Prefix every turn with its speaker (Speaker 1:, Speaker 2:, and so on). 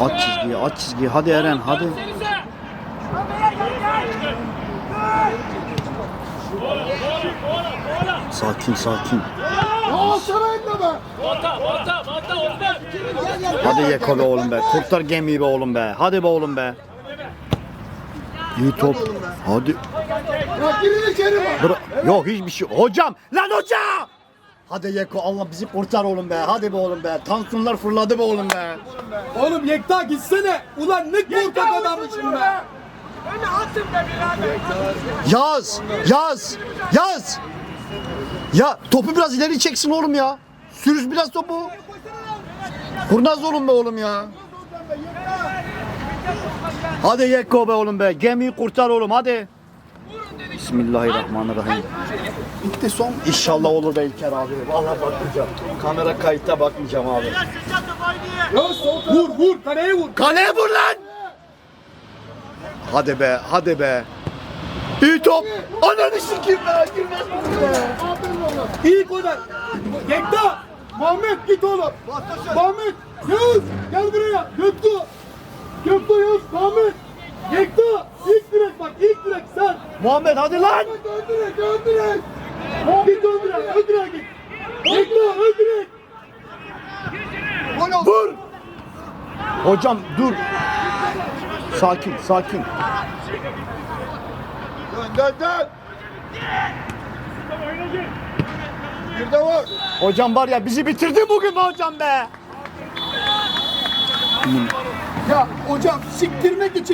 Speaker 1: At çizgiyi, at çizgiyi. Hadi Eren, hadi. Sakin, sakin. Hadi Yeko be oğlum be. Kurtar gemiyi be oğlum be. Hadi be oğlum be. İyi top. Hadi. Bıra- Yok hiçbir şey. Hocam! Lan hoca! Hadi Yeko Allah bizi kurtar oğlum be. Hadi be oğlum be. Tansiyonlar fırladı be oğlum be.
Speaker 2: Oğlum Yekta gitsene. Ulan ne korkak adammışsın be.
Speaker 1: Yaz! Yaz! Yaz! Ya topu biraz ileri çeksin oğlum ya. Sürüş biraz topu. Kurnaz oğlum be oğlum ya. Hadi Yekko be oğlum be. Gemiyi kurtar oğlum hadi. Bismillahirrahmanirrahim. Bitti son. İnşallah olur be İlker abi. Vallahi bakmayacağım. Kamera kayıtta bakmayacağım abi.
Speaker 2: Vur vur kaleye vur.
Speaker 1: Kaleye vur lan! Hadi be, hadi be. İyi top. Ananı sikeyim be. Girmez mi be?
Speaker 2: İyi kodan. Yekta. Muhammed git oğlum. Muhammed. Yavuz gel buraya. Göktuğ. Göktuğ Yavuz. Muhammed. Yekta. Bak ilk direk sen.
Speaker 1: Muhammed hadi lan.
Speaker 2: Ön direk. Git ön direk git. Yekta ön direk.
Speaker 1: Vur. Hocam dur. Sakin, sakin.
Speaker 2: Dön dön dön. Bir de vur.
Speaker 1: Hocam var ya bizi bitirdi bugün be hocam be.
Speaker 2: Ya hocam siktirmek için